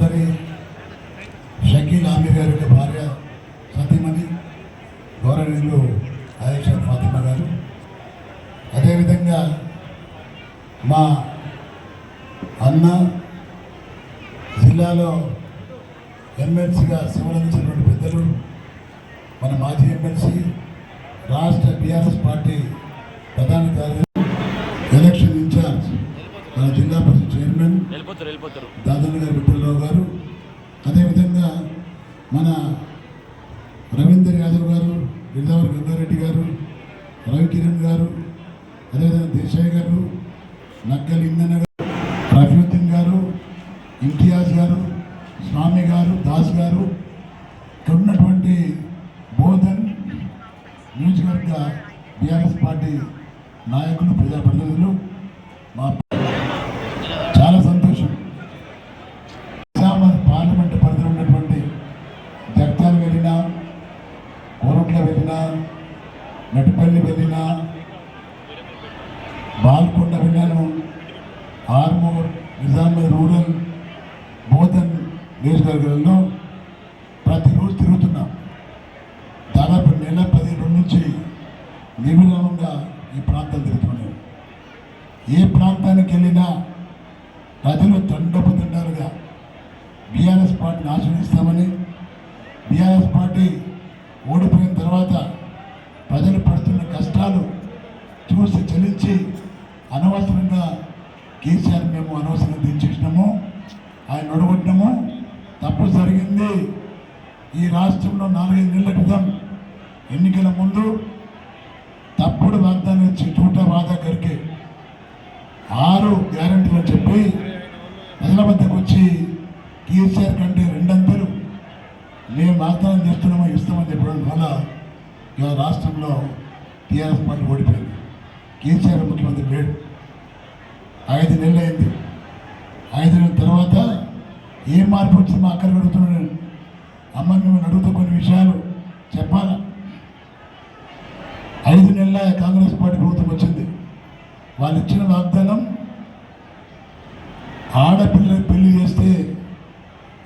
సోదరి షకీల్ ఆమీర్ గారి యొక్క భార్య సతీమణి గౌరవనీయులు అధ్యక్ష ఫాతిమ గారు. అదేవిధంగా మా అన్న జిల్లాలో ఎమ్మెల్సీగా సేవలందించినటువంటి పెద్దలు మన మాజీ ఎమ్మెల్సీ రాష్ట్ర బీఆర్ఎస్ పార్టీ ప్రధాన కార్యదర్శి ఎలక్షన్ ఇన్ఛార్జ్ మన జిల్లా పరిషత్ చైర్మన్ స్వామి గారు దాస్ గారు ఇక్కడ ఉన్నటువంటి బోధన్ నియోజకవర్గ బీఆర్ఎస్ పార్టీ నాయకులు ప్రజాప్రతినిధులు మా చాలా సంతోషం. నిజామాబాద్ పార్లమెంట్ పరిధిలో ఉన్నటువంటి జగ్తాలు వెళ్ళినా కోరుట్ల వెళ్ళినా నటిపల్లి వెళ్ళినా బాల్కొండ వెళ్ళాను ఆర్మూర్ నిజామాబాద్ రూరల్ నియోజకవర్గాల్లో ప్రతిరోజు తిరుగుతున్నాం. దాదాపు నెల పదిహేను నుంచి నిర్విరామంగా ఈ ప్రాంతాలు తిరుగుతున్నాం ఏ ప్రాంతానికి వెళ్ళినా ప్రజలు తండోపతండాలుగా బీఆర్ఎస్ పార్టీని ఆశ్రయిస్తామని బీఆర్ఎస్ పార్టీ ఓడిపోయిన తర్వాత ప్రజలు పడుతున్న కష్టాలు చూసి చెల్లించి అనవసరంగా కేసీఆర్ మేము అనవసరంగా దించేసినాము ఆయన ఒడగొట్టినాము తప్పు జరిగింది. ఈ రాష్ట్రంలో నాలుగైదు నెలల క్రితం ఎన్నికల ముందు తప్పుడు వాగ్దానం ఇచ్చి చూట వాదా గారికి ఆరు గ్యారంటీలు చెప్పి ప్రజల వద్దకు వచ్చి కేసీఆర్ కంటే రెండంతలు మేము వాగ్దానం చేస్తున్నామో ఇస్తామని చెప్పడం వల్ల ఇవాళ రాష్ట్రంలో టీఆర్ఎస్ పార్టీ ఓడిపోయింది. కేసీఆర్ ముఖ్యమంత్రి లేడు. ఐదు నెలలు అయింది ఐదు నెలల తర్వాత ఏం మార్పు వచ్చింది మా అక్కడ అడుగుతున్నాడు? అమ్మ మిమ్మల్ని అడుగుతూ కొన్ని విషయాలు చెప్పాలా? ఐదు నెలల కాంగ్రెస్ పార్టీ ప్రభుత్వం వచ్చింది. వాళ్ళు ఇచ్చిన వాగ్దానం ఆడపిల్ల పెళ్ళి చేస్తే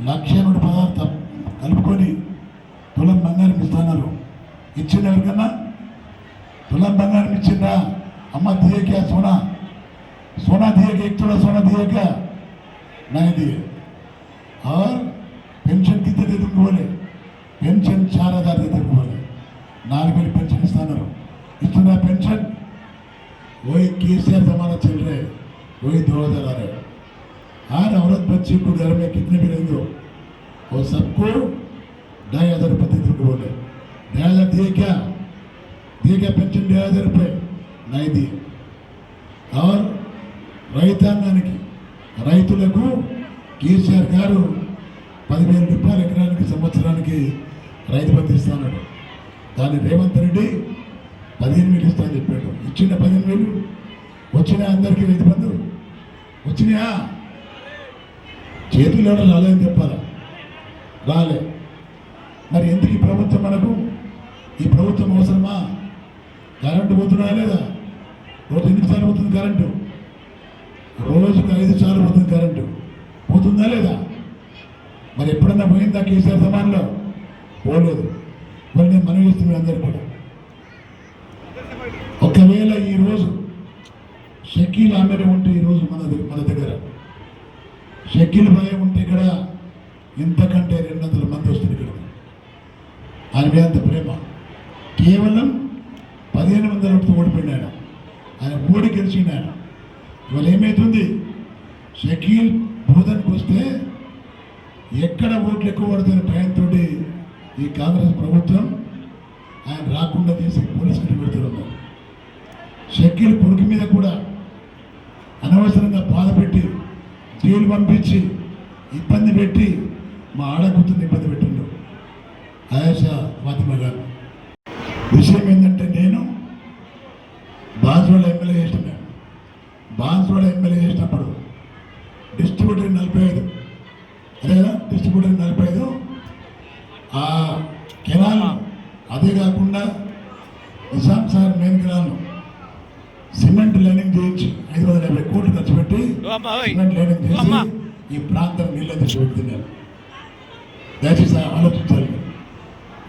లక్ష నుండి పదార్థం కలుపుకొని తులం బంగారం ఇస్తున్నారు. ఇచ్చింది ఎవరికన్నా తులం బంగారం ఇచ్చిందా? అమ్మ దియకే సోనా. సోనా దియకే ఇచ్చుడా సోనా దియక నాయ దియే और పెన్షన్ కింద ఎదుర్కోలే పెన్షన్ చాలా దాన్ని ఎదుర్కోలే నాలుగు पेंशन పెన్షన్ ఇస్తున్నారు इतना पेंशन वही केसीआर जमाना चल रहे वही दो हज़ार आ रहे हर औरत बच्चे को घर में कितने भी रहेंगे और सबको ढाई हज़ार रुपये देते को बोले ढाई हज़ार दिए क्या दिए क्या पेंशन ढाई हज़ार रुपये नहीं दिए और रईता రైతులకు కేసీఆర్ గారు పదిహేను రూపాయలు ఎకరానికి సంవత్సరానికి రైతు బంధు ఇస్తాడు దాన్ని రేవంత్ రెడ్డి పదిహేను వేలు ఇస్తానని చెప్పాడు. ఇచ్చిన పదిహేను వేలు వచ్చినా అందరికీ రైతు బంధు? వచ్చినాయా? చేతులు ఎవడో రాలేదని చెప్పాలా? రాలే. మరి ఎందుకు ఈ ప్రభుత్వం మనకు? ఈ ప్రభుత్వం అవసరమా? కరెంటు పోతున్నా లేదా? రోజు ఎన్నిసార్లు పోతుంది కరెంటు? రోజుకు ఐదు సార్లు పోతుంది కరెంటు. పోతుందా లేదా? మరి ఎప్పుడన్నా పోయిందా కేసీఆర్ సమాన్లో పోలేదు. మరి నేను మనవి చేస్తున్నాను అందరు కూడా. ఒకవేళ ఈరోజు షకీల్ ఆమెడ ఉంటే ఈరోజు మన దగ్గర మన దగ్గర. షకీల్ భయం ఉంటే ఇక్కడ ఇంతకంటే రెండు వందల మంది వస్తుంది ఇక్కడ. ఆయన మీద అంత ప్రేమ. కేవలం పదిహేను వందల ఓటుతో ఓడిపోయినాడు ఆయన. ఓడి గెలిచిండు ఆయన. ఇవాళ ఏమవుతుంది షకీల్ వస్తే ఎక్కడ ఓట్లు ఎక్కువ పడుతున్న భయంతో ఈ కాంగ్రెస్ ప్రభుత్వం ఆయన రాకుండా చేసి పోలీసులు పెడుతున్నారు షకీల్ కొడుకు మీద కూడా అనవసరంగా బాధ పెట్టి జైలు పంపించి ఇబ్బంది పెట్టి మా ఆడకూతుని ఇబ్బంది పెట్టిండు ఆయాషా ఫాతిమా గారు విషయం ఏంటంటే నేను బాన్స్వాడ ఎమ్మెల్యే చేసిన బాన్స్వాడ ఎమ్మెల్యే చేసినప్పుడు డిస్ట్రిబ్యూటర్ నలభై ఐదు అదే కదా డిస్ట్రిబ్యూటర్ నలభై ఐదు ఆ కెనాల్ అదే కాకుండా నిజాం సార్ కెనాల్ను సిమెంట్ లైనింగ్ చేయించి ఐదు వందల యాభై కోట్లు ఖర్చు పెట్టి సిమెంట్ లైనింగ్ చేసి ఈ ప్రాంతం నీళ్ళ తెచ్చి పెడుతున్నారు దయచేసి ఆలోచించాలి.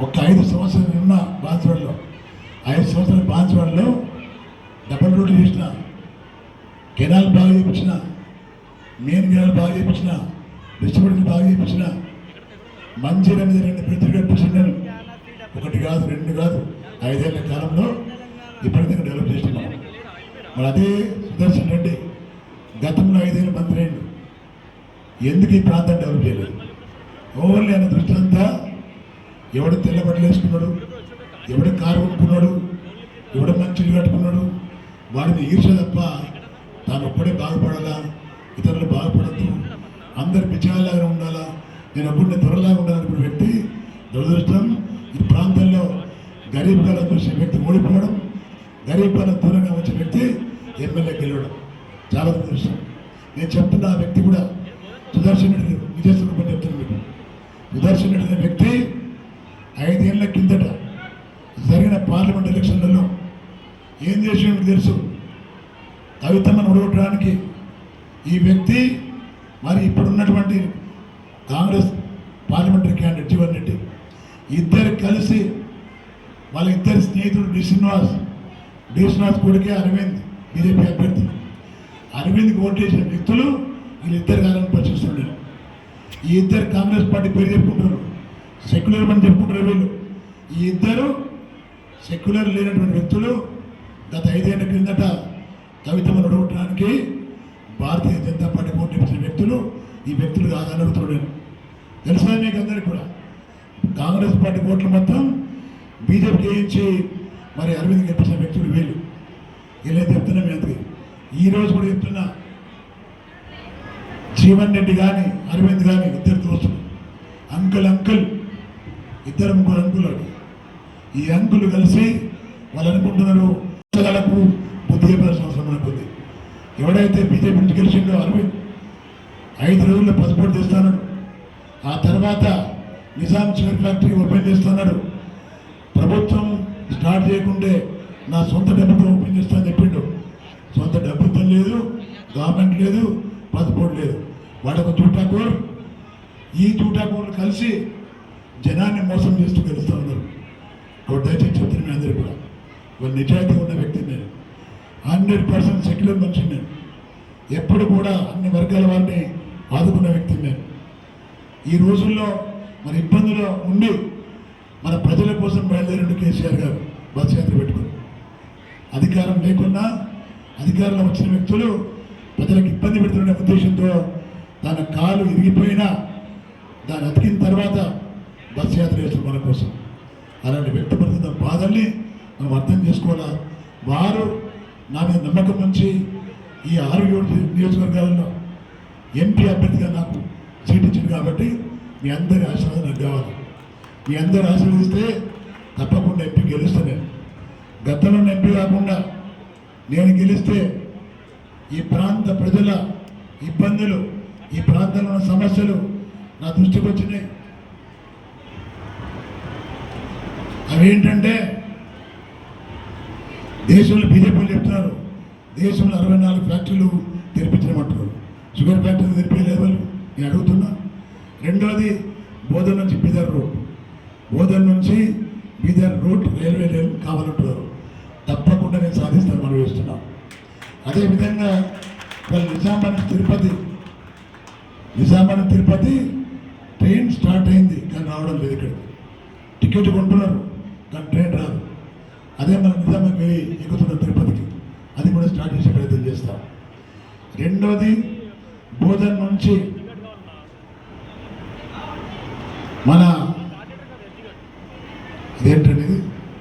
ఒక ఐదు సంవత్సరాలు ఉన్న బాన్స్వాడలో ఐదు సంవత్సరాల బాన్స్వాడలో డబల్ రోడ్డు చేసిన కెనాల్ బాగా చేయించిన మెయిన్ కెనాల్ బాగా చేయించిన డిస్ట్రిబ్యూటర్ బాగా చేయించిన మంచిర్యాల మీద రెండు బ్రిడ్జ్లు కట్టించిన ఒకటి కాదు రెండు కాదు. ఐదేళ్ళ కాలంలో ఇప్పటికీ డెవలప్ చేస్తున్నాం. మరి అదే సుదర్శన్ రెడ్డి గతంలో ఐదేళ్ళ మంత్రి అయింది ఎందుకు ఈ ప్రాంతం డెవలప్ చేయలేదు? ఓన్లీ అనే దృష్టి అంతా ఎవడు తెల్ల వేసుకున్నాడు ఎవడు కారు కొనుక్కున్నాడు ఎవడు మంచిలు కట్టుకున్నాడు వాడిని ఈర్ష తప్ప తాను ఒక్కడే బాగుపడాలా ఇతరులు బాగుపడద్దు అందరు పిచ్చాలాగా ఉండాలా నేను ఒక్కడిని త్వరలాగా ఉండాలనుకున్న వ్యక్తి దురదృష్టం. గరీబ్ కాలం వ్యక్తి ఓడిపోవడం గరీబ్ దూరంగా వచ్చిన వ్యక్తి ఎమ్మెల్యే గెలవడం చాలా దురదృష్టం. నేను చెప్తున్న ఆ వ్యక్తి కూడా సుదర్శన్ రెడ్డి విజయస్వరూపం చెప్తున్నాను మీకు సుదర్శన్ రెడ్డి అనే వ్యక్తి ఐదేళ్ళ కిందట జరిగిన పార్లమెంట్ ఎలక్షన్లలో ఏం చేసి తెలుసు. కవితమ్మను ఓడగొట్టడానికి ఈ వ్యక్తి మరి ఇప్పుడున్నటువంటి కాంగ్రెస్ పార్లమెంటరీ క్యాండిడేట్ జీవన్ రెడ్డి ఇద్దరు కలిసి వాళ్ళ ఇద్దరు స్నేహితుడు డి శ్రీనివాస్ డి శ్రీనివాస్ కొడుకే అరవింద్ బీజేపీ అభ్యర్థి. అరవింద్కి ఓటు చేసిన వ్యక్తులు వీళ్ళిద్దరు కాదని ప్రశ్నిస్తుండే ఈ ఇద్దరు కాంగ్రెస్ పార్టీ పేరు చెప్పుకుంటారు. సెక్యులర్ అని చెప్పుకుంటారు వీళ్ళు. ఈ ఇద్దరు సెక్యులర్ లేనటువంటి వ్యక్తులు గత ఐదేళ్ళ క్రిందట కవితను నడవటానికి భారతీయ జనతా పార్టీ పోటీ వ్యక్తులు ఈ వ్యక్తులు కాదని తెలుసా మీకు అందరికీ కూడా? కాంగ్రెస్ పార్టీ ఓట్లు మొత్తం బీజేపీకి వేయించి మరి అరవింద్ గెలిపించిన వ్యక్తులు వీళ్ళు వీళ్ళే చెప్తున్నా మీ అందరికి? ఈ రోజు కూడా చెప్తున్నా. జీవన్ రెడ్డి కానీ అరవింద్ కానీ ఇద్దరు దోస్తులు. అంకుల్ అంకుల్ ఇద్దరు ముగ్గురు అంకులు ఈ అంకులు కలిసి వాళ్ళు అనుకుంటున్నారు వాళ్ళకు బుద్ధి చెప్పాల్సిన అవసరం మనకు ఎవడైతే బీజేపీ నుంచి గెలిచిండో అరవింద్ ఐదు రోజుల్లో పసుపోటు తెస్తాడు ఆ తర్వాత నిజాం చికెన్ ఫ్యాక్టరీ ఓపెన్ చేస్తున్నాడు ప్రభుత్వం స్టార్ట్ చేయకుంటే నా సొంత డబ్బుతో ఓపెన్ చేస్తానని చెప్పిండు. సొంత డబ్బుతో లేదు గవర్నమెంట్ లేదు పాస్పోర్ట్ లేదు. వాళ్ళకు చూటాకూర్ ఈ చూటాకూర్ కలిసి జనాన్ని మోసం చేస్తూ గెలుస్తూ ఉన్నారు. ఒకటి దయచేసి చెప్తున్నా మీ అందరికీ కూడా. వాళ్ళు నిజాయితీ ఉన్న వ్యక్తిని నేను. హండ్రెడ్ పర్సెంట్ సెక్యులర్ మనిషిని నేను. ఎప్పుడు కూడా అన్ని వర్గాల వారిని ఆదుకున్న వ్యక్తిని నేను. ఈ రోజుల్లో మన ఇబ్బందులు ఉండి మన ప్రజల కోసం బయలుదేరిండు కేసీఆర్ గారు. బస్ యాత్ర పెట్టుకుని. అధికారం లేకున్నా అధికారంలో వచ్చిన వ్యక్తులు ప్రజలకు ఇబ్బంది పెడుతున్న ఉద్దేశంతో తన కాలు ఇరిగిపోయినా దాన్ని అతికిన తర్వాత బస్ యాత్ర చేస్తారు మన కోసం. అలాంటి వ్యక్తపడుతున్న బాధల్ని మనం అర్థం చేసుకోవాలా? వారు నా మీద నమ్మకం నుంచి ఈ ఆరు ఏడు నియోజకవర్గాలలో ఎంపీ అభ్యర్థిగా నాకు సీట్ ఇచ్చింది కాబట్టి మీ అందరి ఆశీర్వాదం నాకు కావాలి. మీ అందరి ఆశీర్వదిస్తే తప్పకుండా ఎంపీ గెలుస్తాను. నేను గతంలో ఎంపీ కాకుండా నేను గెలిస్తే ఈ ప్రాంత ప్రజల ఇబ్బందులు ఈ ప్రాంతంలో ఉన్న సమస్యలు నా దృష్టికి వచ్చినాయి. అవి ఏంటంటే దేశంలో బీజేపీలు చెప్తున్నారు దేశంలో అరవై నాలుగు ఫ్యాక్టరీలు తెరిపించమంటారు షుగర్ ఫ్యాక్టరీ తెరిపించలేదు వాళ్ళు నేను అడుగుతున్నా. రెండవది బోధన నుంచి బీదర్ రోడ్. బోధన నుంచి బీదర్ రోడ్ రైల్వే లైన్ కావాలంటున్నారు. తప్పకుండా నేను సాధిస్తాను మనం వేస్తున్నాం అదేవిధంగా వాళ్ళు నిజామాబాద్ తిరుపతి నిజామాబాద్ తిరుపతి ట్రైన్ స్టార్ట్ అయింది. కానీ రావడం లేదు ఇక్కడికి టికెట్ కొంటున్నారు కానీ ట్రైన్ రాదు. అదే మనం నిజామాబాద్ ఎక్కుతున్న తిరుపతికి. అది కూడా స్టార్ట్ చేసే ప్రయత్నం చేస్తాం. రెండోది బోధన్ నుంచి మన